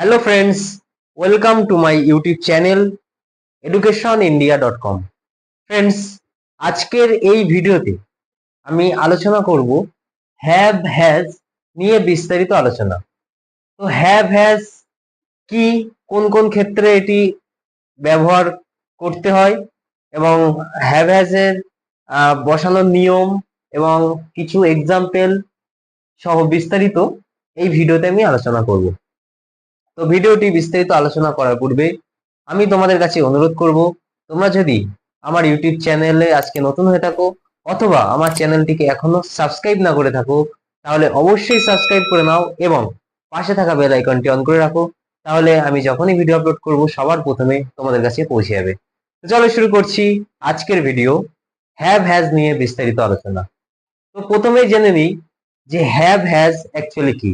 Hello friends welcome to my YouTube channel education India dot com friends আজকের এই ভিডিওতে আমি আলোচনা করব হ্যাভ হ্যাজ নিয়ে বিস্তারিত আলোচনা। তো হ্যাভ হ্যাজ কি কোন কোন ক্ষেত্রে এটি ব্যবহার করতে হয় এবং হ্যাভ হ্যাজ এর আহ, বসানোর নিয়ম এবং কিছু এক্সাম্পল সহ বিস্তারিত এই ভিডিওতে আমি আলোচনা করব। তো ভিডিওটি বিস্তারিত আলোচনা করার পূর্বে আমি তোমাদের কাছে অনুরোধ করব, তোমরা যদি আমার ইউটিউব চ্যানেলে আজকে নতুন হয়ে থাকো অথবা আমার চ্যানেলটিকে এখনও সাবস্ক্রাইব না করে থাকো, তাহলে অবশ্যই সাবস্ক্রাইব করে নাও এবং পাশে থাকা বেল আইকনটি অন করে রাখো, তাহলে আমি যখনই ভিডিও আপলোড করব সবার প্রথমে তোমাদের কাছে পৌঁছে যাবে। চলো শুরু করছি আজকের ভিডিও হ্যাভ হ্যাজ নিয়ে বিস্তারিত আলোচনা। তো প্রথমেই জেনে নিই যে হ্যাভ হ্যাজ অ্যাকচুয়ালি কি।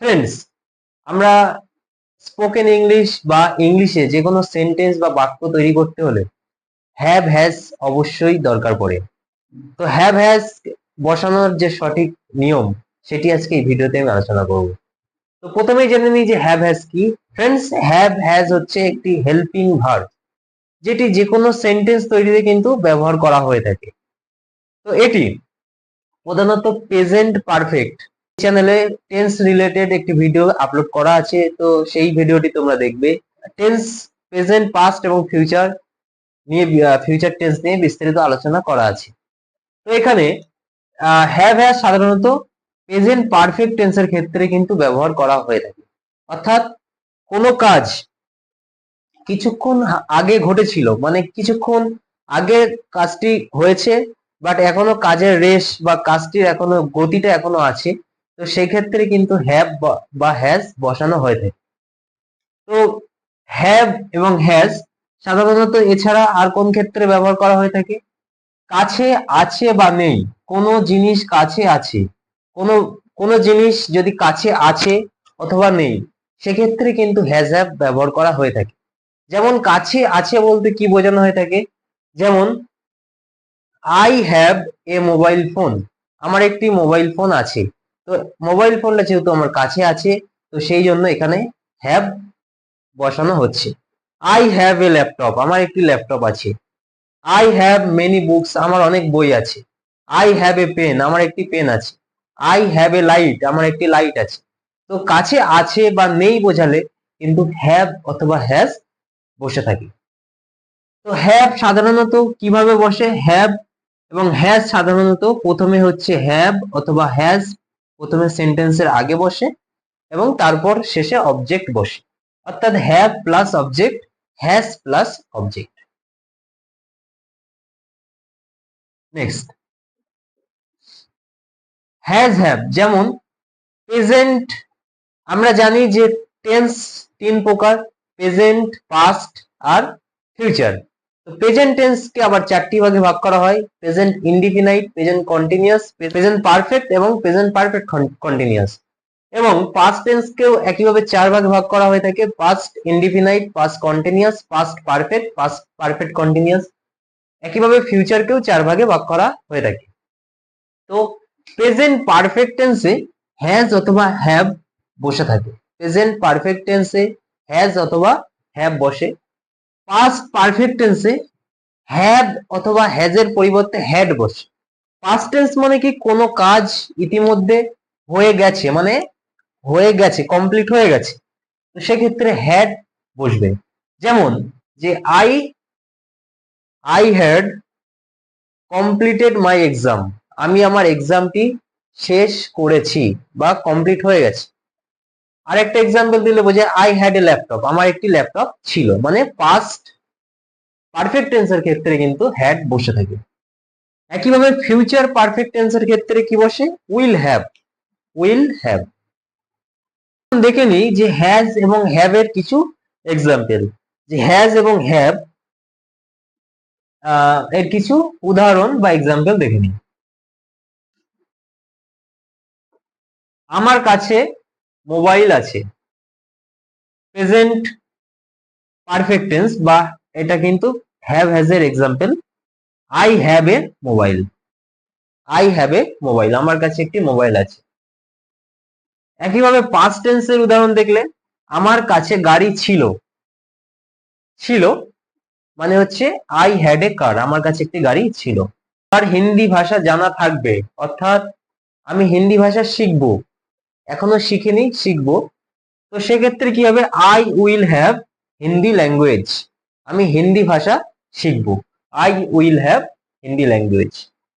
ফ্রেন্ডস আমরা স্পোকেন ইংলিশ বা ইংলিশে যে কোনো সেন্টেন্স বা বাক্য তৈরি করতে হলে হ্যাভ হ্যাজ অবশ্যই দরকার পড়ে। তো হ্যাভ হ্যাজ বসানোর যে সঠিক নিয়ম, সেটি আজকে এই ভিডিওতে আমি আলোচনা করব। তো প্রথমেই জেনে নিই যে হ্যাভ হ্যাজ কি। ফ্রেন্ডস হ্যাভ হ্যাজ হচ্ছে একটি হেল্পিং ভার্ব যেটি যে কোনো সেন্টেন্স তৈরিতে কিন্তু ব্যবহার করা হয়ে থাকে। তো এটি প্রধানত প্রেজেন্ট পারফেক্ট চ্যানেলে টেন্স রিলেটেড একটি ভিডিও আপলোড করা আছে, তো সেই ভিডিওটি তোমরা দেখবে। টেন্স প্রেজেন্ট পাস্ট এবং ফিউচার নিয়ে ফিউচার টেন্স নিয়ে বিস্তারিত আলোচনা করা আছে। তো এখানে হ্যাভ হ্যাভ সাধারণত প্রেজেন্ট পারফেক্ট টেন্সের ক্ষেত্রে কিন্তু ব্যবহার করা হয়ে থাকে। অর্থাৎ কোনো কাজ কিছুক্ষণ আগে ঘটেছিল মানে কিছুক্ষণ আগে কাজটি হয়েছে বাট এখনও কাজের রেশ বা কাজটির এখনও গতিটা এখনও আছে তো সেই ক্ষেত্রে কিন্তু হ্যাভ বা হ্যাজ বসানো হয়ে থাকে। তো হ্যাভ এবং হ্যাজ সাধারণত এছাড়া আর কোন ক্ষেত্রে ব্যবহার করা হয়ে থাকে? কাছে আছে বা নেই, কোনো জিনিস কাছে আছে, কোনো কোনো জিনিস যদি কাছে আছে অথবা নেই, সেক্ষেত্রে কিন্তু হ্যাজ হ্যাভ ব্যবহার করা হয়ে থাকে। যেমন কাছে আছে বলতে কি বোঝানো হয়ে থাকে? যেমন I have a mobile phone আমার একটি মোবাইল ফোন আছে। তো মোবাইল ফোনটা যেহেতু আমার কাছে আছে, তো সেই জন্য এখানে হ্যাভ বসানো হচ্ছে। আই হ্যাভ এ ল্যাপটপ আমার একটি ল্যাপটপ আছে। আই হ্যাভ মেনি বুকস আমার অনেক বই আছে। আই হ্যাভ এ পেন আমার একটি পেন আছে। আই হ্যাভ এ লাইট আমার একটি লাইট আছে। তো কাছে আছে বা নেই বোঝালে কিন্তু হ্যাভ অথবা হ্যাজ বসে থাকে। তো হ্যাভ সাধারণত কীভাবে বসে? হ্যাভ এবং হ্যাজ সাধারণত প্রথমে হচ্ছে হ্যাভ অথবা হ্যাজ প্রথমে সেন্টেন্সের আগে বসে এবং তারপর শেষে অবজেক্ট বসে। অর্থাৎ have plus object has plus object next has have যেমন প্রেজেন্ট আমরা জানি যে টেন্স তিন প্রকার প্রেজেন্ট পাস্ট আর ফিউচার তো প্রেজেন্ট টেন্স কে আবার চারটি ভাগে ভাগ করা হয়। Present indefinite present continuous present perfect এবং প্রেজেন্ট পারফেক্ট কন্টিনিউয়াস এবং পাস্ট টেন্স কেও একইভাবে চার ভাগে ভাগ করা হয়ে থাকে। Past indefinite past continuous past perfect past perfect continuous একইভাবে ফিউচার কেও চার ভাগে ভাগ করা হয়ে থাকে। তো প্রেজেন্ট পারফেক্ট টেন্সে হ্যাজ অথবা হ্যাভ বসে থাকে। প্রেজেন্ট পারফেক্ট টেন্সে হ্যাজ অথবা হ্যাভ বসে পাস্ট পারফেক্ট টেন্সে হ্যাভ অথবা হ্যাজের পরিবর্তে হ্যাড বসে। পাস্ট টেন্স মানে কি কোনো কাজ ইতিমধ্যে হয়ে গেছে মানে হয়ে গেছে কমপ্লিট হয়ে গেছে। তো সেক্ষেত্রে হ্যাড বসবে। যেমন যে I I had completed my exam আমি আমার এক্সামটি শেষ করেছি বা কমপ্লিট হয়ে গেছে। আরেকটা এক্সাম্পল দিলে বোঝে আই হ্যাড এ ল্যাপটপ আমার একটি ল্যাপটপ ছিল। মানে পাস্ট পারফেক্ট টেন্সের ক্ষেত্রে কিন্তু হ্যাড বসে থাকে। একইভাবে ফিউচার পারফেক্ট টেন্সের ক্ষেত্রে কি বসে? উইল হ্যাভ উইল হ্যাভ দেখে নিই যে হ্যাজ এবং হ্যাভ এর কিছু এক্সাম্পল যে হ্যাজ এবং হ্যাভ এর কিছু উদাহরণ বা এক্সাম্পল দেখে নিই। আমার কাছে মোবাইল আছে। প্রেজেন্ট পারফেক্ট বা এটা কিন্তু হ্যাভ হ্যাজ এর example I have a mobile I have a mobile আমার কাছে একটি মোবাইল আছে। একইভাবে পাস্ট টেন্সের উদাহরণ দেখলে, আমার কাছে গাড়ি ছিল। ছিল মানে হচ্ছে আই হ্যাড এ কার আমার কাছে একটি গাড়ি ছিল। আর হিন্দি ভাষা জানা থাকবে, অর্থাৎ আমি হিন্দি ভাষা শিখব। এখনও শিখিনি, শিখব। তো সেক্ষেত্রে কি হবে? I will have Hindi language আমি হিন্দি ভাষা শিখব। I will have Hindi language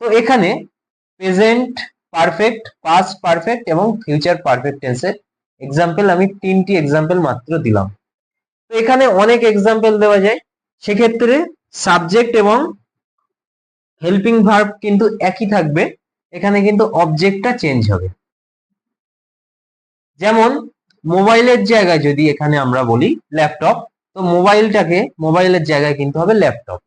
তো এখানে প্রেজেন্ট পারফেক্ট পাস্ট পারফেক্ট এবং ফিউচার পারফেক্ট টেন্সের এক্সাম্পল আমি তিনটি এক্সাম্পল মাত্র দিলাম। তো এখানে অনেক এক্সাম্পল দেওয়া যায়। সেক্ষেত্রে সাবজেক্ট এবং হেল্পিং ভার্ব কিন্তু একই থাকবে। এখানে কিন্তু অবজেক্টটা চেঞ্জ হবে। যেমন মোবাইলের জায়গায় যদি এখানে আমরা বলি ল্যাপটপ, তো মোবাইলটাকে, মোবাইলের জায়গায় কিন্তু হবে ল্যাপটপ।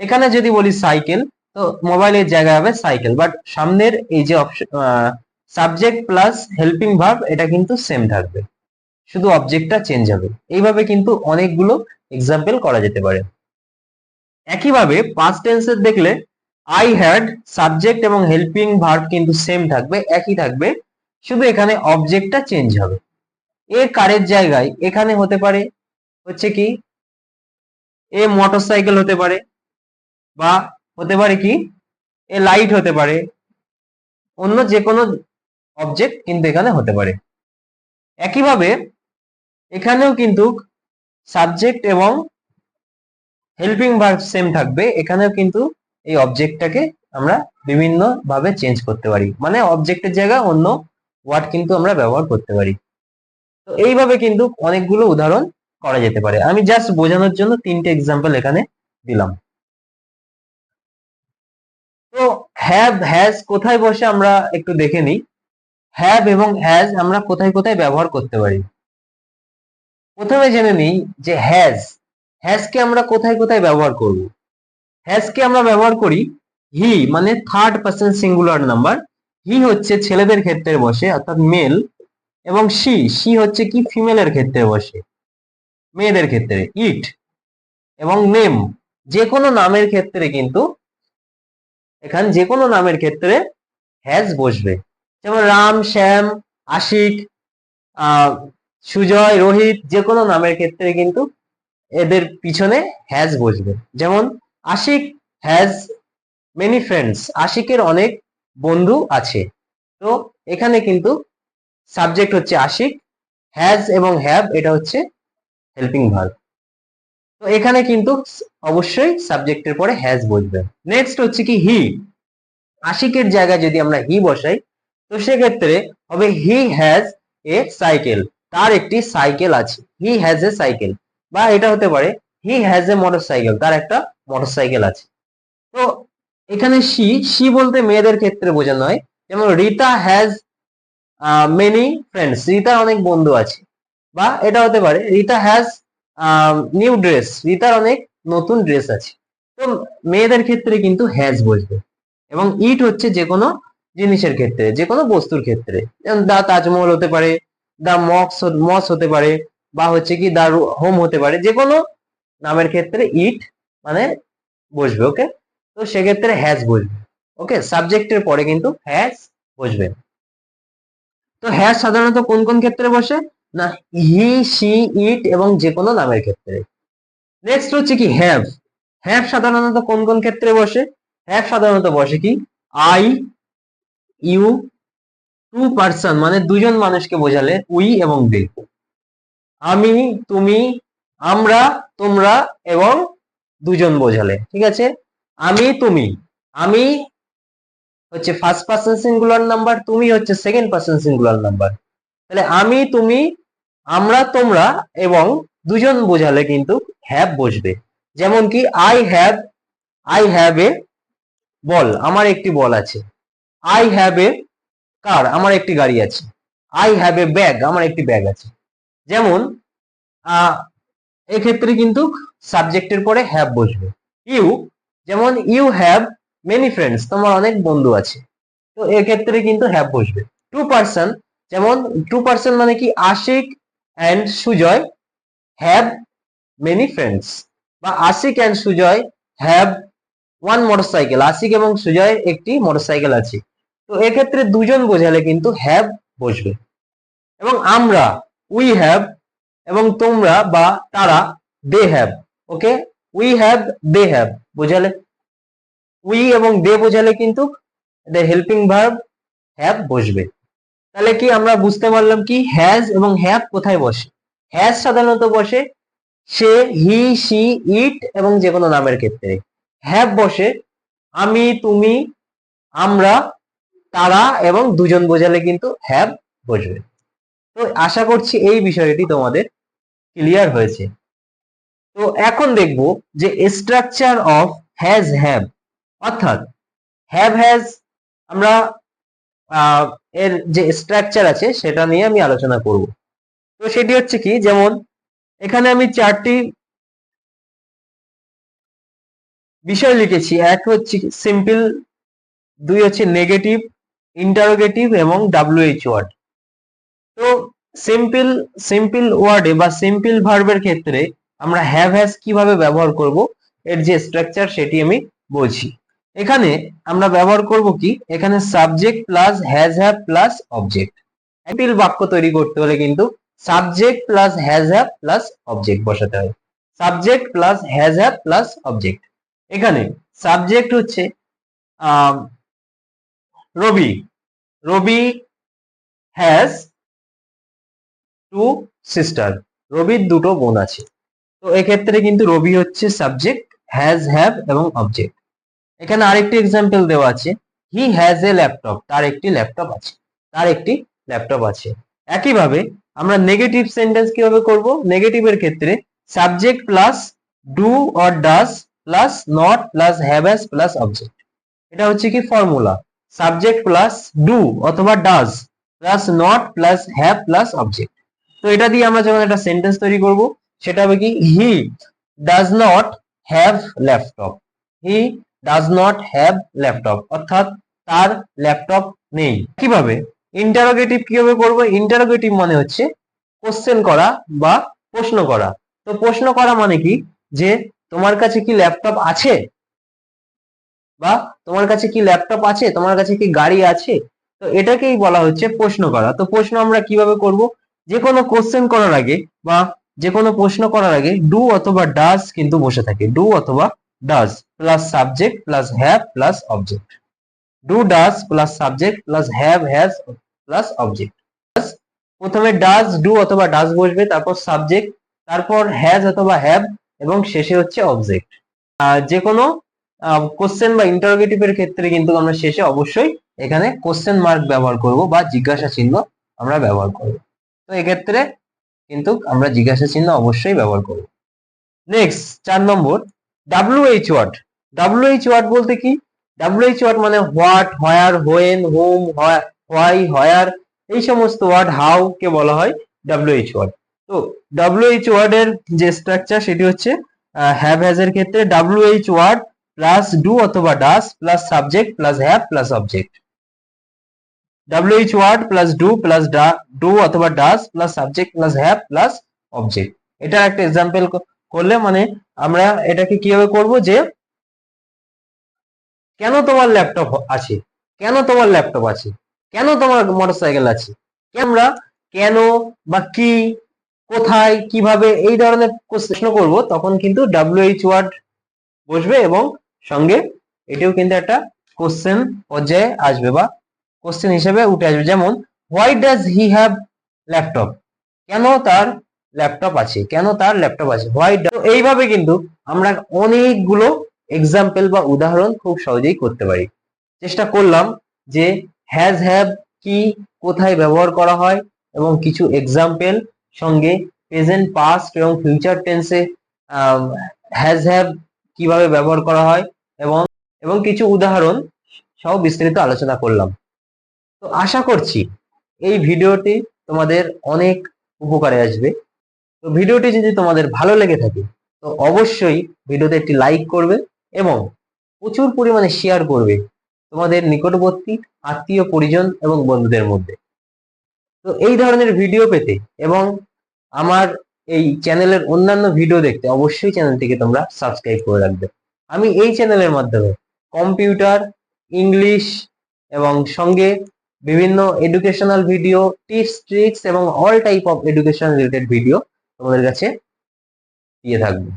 এখানে যদি বলি সাইকেল, তো মোবাইলের জায়গায় হবে সাইকেল। বাট সামনের এই যে option subject plus helping verb এটা কিন্তু সেম থাকবে। শুধু অবজেক্টটা চেঞ্জ হবে। এইভাবে কিন্তু অনেকগুলো এক্সাম্পল করা যেতে পারে। একইভাবে পাস্ট টেন্সের দেখলে আই হ্যাড সাবজেক্ট এবং হেল্পিং ভার্ব কিন্তু সেম থাকবে, একই থাকবে। শুধু এখানে অবজেক্টটা চেঞ্জ হবে। এ কারের জায়গায় এখানে হতে পারে হচ্ছে কি, এ মোটরসাইকেল হতে পারে বা হতে পারে কি, এ লাইট হতে পারে। অন্য যে কোনো অবজেক্ট কিন্তু এখানে হতে পারে। একইভাবে এখানেও কিন্তু সাবজেক্ট এবং হেল্পিং ভার্ব সেম থাকবে। এখানেও কিন্তু এই অবজেক্টটাকে আমরা বিভিন্ন ভাবে চেঞ্জ করতে পারি। মানে অবজেক্টের জায়গায় অন্য ওয়ার্ড কিন্তু আমরা ব্যবহার করতে পারি। তো এইভাবে কিন্তু অনেকগুলো উদাহরণ করা যেতে পারে। আমি জাস্ট বোঝানোর জন্য তিনটে এক্সাম্পল এখানে দিলাম। তো হ্যাভ হ্যাজ কোথায় বসে আমরা একটু দেখে নিই। হ্যাভ এবং হ্যাজ আমরা কোথায় কোথায় ব্যবহার করতে পারি? প্রথমে জেনে নিই যে হ্যাজ হ্যাজকে আমরা কোথায় কোথায় ব্যবহার করব? হ্যাজকে আমরা ব্যবহার করি হি মানে third person singular number he হচ্ছে ছেলেদের ক্ষেত্রে বসে, অর্থাৎ মেল এবং সি সি হচ্ছে কি ফিমেলের ক্ষেত্রে বসে, মেয়েদের ক্ষেত্রে ইট এবং নেম যে কোনো নামের ক্ষেত্রে কিন্তু, এখানে যে কোনো নামের ক্ষেত্রে হ্যাজ বসবে। যেমন রাম, শ্যাম, আশিক সুজয়, রোহিত যে কোনো নামের ক্ষেত্রে কিন্তু এদের পিছনে হ্যাজ বসবে। যেমন আশিক হ্যাজ মেনি ফ্রেন্ডস আশিকের অনেক বন্ধু আছে। তো এখানে কিন্তু সাবজেক্ট হচ্ছে আশিক হ্যাজ এবং হ্যাভ এটা হচ্ছে হেল্পিং ভার্ব তো এখানে কিন্তু অবশ্যই সাবজেক্টের পরে হ্যাজ বসবে। নেক্সট হচ্ছে কি হি আশিকের জায়গায় যদি আমরা হি বসাই, তো সেক্ষেত্রে হবে হি হ্যাজ এ সাইকেল তার একটি সাইকেল আছে। হি হ্যাজ এ সাইকেল বা এটা হতে পারে he has a motorcycle তার একটা মোটর সাইকেল আছে। তো এখানে সি সি বলতে মেয়েদের ক্ষেত্রে বোঝানো হয়। যেমন রিতা হ্যাজ মেনি ফ্রেন্ডস রিতার অনেক বন্ধু আছে। বা এটা হতে পারে, রিতা হ্যাজ নিউ ড্রেস রিতার অনেক নতুন ড্রেস আছে। তো মেয়েদের ক্ষেত্রে কিন্তু হ্যাজ বসবে এবং ইট হচ্ছে যে কোনো জিনিসের ক্ষেত্রে যে কোনো বস্তুর ক্ষেত্রে। যেমন দা তাজমহল হতে পারে, দা মক্স, মস হতে পারে, বা হচ্ছে কি দা হোম হতে পারে। যে কোনো নামের ক্ষেত্রে ইট মানে বসবে ওকে তো সেক্ষেত্রে হ্যাজ বসবে। ওকে সাবজেক্টের পরে কিন্তু হ্যাজ বসবে। তো হ্যাজ সাধারণত কোন কোন ক্ষেত্রে বসে? না হি সি ইট এবং যে কোনো নামের ক্ষেত্রে। নেক্সট হচ্ছে কি হ্যাভ হ্যাভ সাধারণত কোন কোন ক্ষেত্রে বসে? হ্যাভ সাধারণত বসে কি? আই ইউ টু পার্সন মানে দুজন মানুষকে বোঝালে উই এবং দে আমি, তুমি, আমরা, তোমরা এবং দুজন বোঝালে। ঠিক আছে? আমি, তুমি। আমি হচ্ছে ফার্স্ট পার্সন সিঙ্গুলার নাম্বার তুমি হচ্ছে সেকেন্ড পার্সন সিঙ্গুলার নাম্বার তাহলে আমি, তুমি, আমরা, তোমরা এবং দুজন বোঝালে কিন্তু হ্যাভ বসবে। যেমন কি I have I have a ball আমার একটি বল আছে। আই হ্যাভ এ কার আমার একটি গাড়ি আছে। আই হ্যাভ এ ব্যাগ আমার একটি ব্যাগ আছে। যেমন এক্ষেত্রে কিন্তু সাবজেক্টের পরে হ্যাভ বসবে। ইউ যেমন ইউ হ্যাভ মেনি ফ্রেন্ডস তোমার অনেক বন্ধু আছে। তো এক্ষেত্রে কিন্তু হ্যাভ বসবে। টু পার্সন যেমন টু পার্সন মানে কি Ashik and Sujoy have many friends বা Ashik and Sujoy have one motorcycle Ashik এবং সুজয় একটি মোটরসাইকেল আছে। তো এক্ষেত্রে দুজন বোঝালে কিন্তু হ্যাভ বসবে। এবং আমরা উই হ্যাভ এবং তোমরা বা তারা they have okay we have they have বোঝালে? উই এবং দে বোঝালে কিন্তু হেল্পিং ভার্ব হ্যাভ বসবে। তাহলে কি আমরা বুঝতে পারলাম কি হ্যাজ এবং হ্যাভ কোথায় বসে? হ্যাজ সাধারণত বসে সে হি সি ইট এবং যে কোনো নামের ক্ষেত্রে। হ্যাভ বসে আমি, তুমি, আমরা, তারা এবং দুজন বোঝালে কিন্তু হ্যাভ বসবে। তো আশা করছি এই বিষয়টি তোমাদের ক্লিয়ার হয়েছে। তো এখন দেখব যে স্ট্রাকচার অফ হ্যাজ হ্যাভ অর্থাৎ হ্যাভ হ্যাজ আমরা এর যে স্ট্রাকচার আছে সেটা নিয়ে আমি আলোচনা করব। তো সেটি হচ্ছে কি, যেমন এখানে আমি চারটি বিষয় লিখেছি। এক হচ্ছে সিম্পল দুই হচ্ছে নেগেটিভ ইন্টারোগেটিভ এবং ডাব্লিউএইচ ওয়ার্ড তো সিম্পল সিম্পল ওয়ার্ডে বা সিম্পল ভার্বের ক্ষেত্রে আমরা হ্যাভ হ্যাজ কীভাবে ব্যবহার করব, এর যে স্ট্রাকচার সেটি আমি বলছি। এখানে আমরা ব্যবহার করব কি? এখানে subject plus has have plus object simple বাক্য তৈরি করতে হলে কিন্তু subject plus has have plus object বসাতে হয়। Subject plus has have plus object এখানে সাবজেক্ট হচ্ছে Rabi. Rabi has two sister রবির দুটো বোন আছে। তো এক্ষেত্রে কিন্তু রবি হচ্ছে সাবজেক্ট হ্যাজ হ্যাভ এবং অবজেক্ট এখানে আরেকটি এক্সাম্পল দেওয়া আছে। হি হ্যাজ এ ল্যাপটপ তার একটি ল্যাপটপ আছে, তার একটি ল্যাপটপ আছে। একইভাবে আমরা নেগেটিভ সেন্টেন্স কীভাবে করব? নেগেটিভের ক্ষেত্রে subject plus do or does plus not plus have has plus object এটা হচ্ছে কি ফর্মুলা সাবজেক্ট প্লাস ডু অথবা does plus not plus have plus object তো এটা দিয়ে আমরা যখন একটা সেন্টেন্স তৈরি করব সেটা হবে কি? He does not have laptop he does not have laptop অর্থাৎ তার ল্যাপটপ নেই। কীভাবে? ইন্টারোগেটিভ কীভাবে করব? ইন্টারোগেটিভ মানে হচ্ছে কোশ্চেন করা বা প্রশ্ন করা। তো প্রশ্ন করা মানে কি? যে তোমার কাছে কি ল্যাপটপ আছে? বা তোমার কাছে কি ল্যাপটপ আছে? তোমার কাছে কি গাড়ি আছে? তো এটাকেই বলা হচ্ছে প্রশ্ন করা। তো প্রশ্ন আমরা কীভাবে করব? যে কোনো কোশ্চেন করার আগে বা যে কোনো প্রশ্ন করার আগে ডু অথবা ডাজ কিন্তু বসে থাকে। ডু অথবা does plus subject plus have plus object do does plus subject plus have has plus object প্রথমে ডাজ ডু অথবা ডাজ বসবে, তারপর সাবজেক্ট তারপর হ্যাজ অথবা হ্যাভ এবং শেষে হচ্ছে অবজেক্ট যে কোনো কোশ্চেন বা ইন্টারোগেটিভ এর ক্ষেত্রে কিন্তু আমরা শেষে অবশ্যই এখানে কোশ্চেন মার্ক ব্যবহার করব বা জিজ্ঞাসা চিহ্ন আমরা ব্যবহার করব। তো এক্ষেত্রে কিন্তু আমরা জিজ্ঞাসা চিহ্ন অবশ্যই ব্যবহার করব। নেক্সট চার নম্বর ডাব্লিউএইচ ওয়ার্ড ডাব্লিউএইচ ওয়ার্ড বলতে কি? ডাব্লিউএইচ ওয়ার্ড মানে what where when whom why where এই সমস্ত ওয়ার্ড হাউ কে বলা হয়? ডাব্লিউএইচ ওয়ার্ড তো ডাব্লিউএইচ ওয়ার্ড এর যে স্ট্রাকচার সেটি হচ্ছে হ্যাভ হ্যাজ এর ক্ষেত্রে ডাব্লিউএইচ ওয়ার্ড প্লাস ডু অথবা does plus subject plus have plus object WH word plus do plus do অথবা does plus subject plus have plus object এটা একটা এক্সাম্পল করলে মানে আমরা এটাকে কীভাবে করব যে, কেন তোমার ল্যাপটপ আছে? কেন তোমার ল্যাপটপ আছে? কেন তোমার মোটরসাইকেল আছে? আমরা কেন বা কি, কোথায়, কীভাবে এই ধরনের প্রশ্ন করব, তখন কিন্তু ডাব্লিউএইচ ওয়ার্ড বসবে এবং সঙ্গে এটিও কিন্তু একটা কোশ্চেন পর্যায়ে আসবে বা কোশ্চেন হিসেবে উঠে আসবে। যেমন why does he have laptop কেন তার ল্যাপটপ আছে? কেন তার ল্যাপটপ আছে? হোয়াই এইভাবে কিন্তু আমরা অনেকগুলো এক্সাম্পল বা উদাহরণ খুব সহজেই করতে পারি। চেষ্টা করলাম যে হ্যাজ হ্যাভ কি, কোথায় ব্যবহার করা হয় এবং কিছু এক্সাম্পল সঙ্গে প্রেজেন্ট পাস্ট এবং ফিউচার টেন্সে হ্যাজ হ্যাভ কীভাবে ব্যবহার করা হয় এবং এবং কিছু উদাহরণ সহ বিস্তারিত আলোচনা করলাম। তো আশা করছি এই ভিডিওটি তোমাদের অনেক উপকারে আসবে। তো ভিডিওটি যদি তোমাদের ভালো লেগে থাকে, তো অবশ্যই ভিডিওতে একটি লাইক করবে এবং প্রচুর পরিমাণে শেয়ার করবে তোমাদের নিকটবর্তী আত্মীয় পরিজন এবং বন্ধুদের মধ্যে। তো এই ধরনের ভিডিও পেতে এবং আমার এই চ্যানেলের অন্যান্য ভিডিও দেখতে অবশ্যই চ্যানেলটিকে তোমরা সাবস্ক্রাইব করে রাখবে। আমি এই চ্যানেলের মাধ্যমে কম্পিউটার ইংলিশ এবং সঙ্গে বিভিন্ন এডুকেশনাল ভিডিও টিপস ট্রিক্স এবং all type of education related video তোমাদের কাছে দিয়ে থাকবে।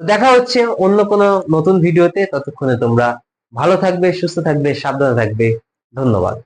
তো দেখা হচ্ছে অন্য কোনো নতুন ভিডিওতে ততক্ষণে তোমরা ভালো থাকবে, সুস্থ থাকবে, সাবধানে থাকবে। ধন্যবাদ।